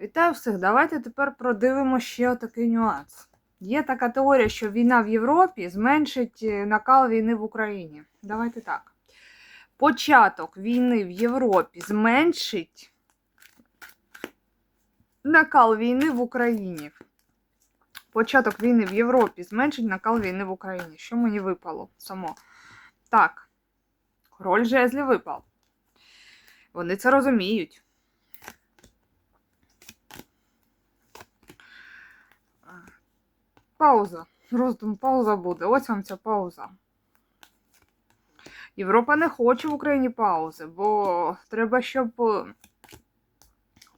Вітаю всіх! Давайте тепер продивимо ще отакий нюанс. Є така теорія, що війна в Європі зменшить е, накал війни в Україні. Давайте так. Початок війни в Європі зменшить накал війни в Україні. Початок війни в Європі зменшить накал війни в Україні. Що мені випало само? Так, король жезлів випав. Вони це розуміють. Пауза. Роздум, пауза буде. Ось вам ця пауза. Європа не хоче в Україні паузи, бо треба, щоб е,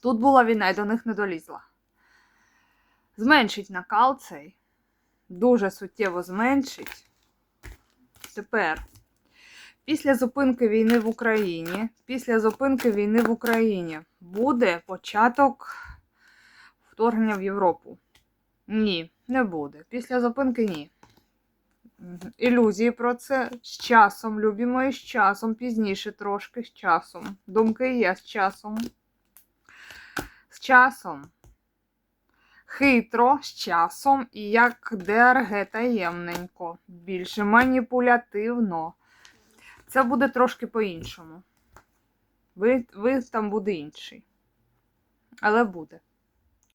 тут була війна і до них не долізла. Зменшить накал цей. Дуже суттєво зменшить. Тепер, після зупинки війни в Україні, після зупинки війни в Україні буде початок вторгнення в Європу. Ні, не буде. Після зупинки ні. Ілюзії про це з часом, любі мої, з часом, пізніше трошки з часом. Думки є з часом. З часом. Хитро, з часом і як ДРГ таємненько. Більше маніпулятивно. Це буде трошки по-іншому. Ви, ви там буде інший. Але буде.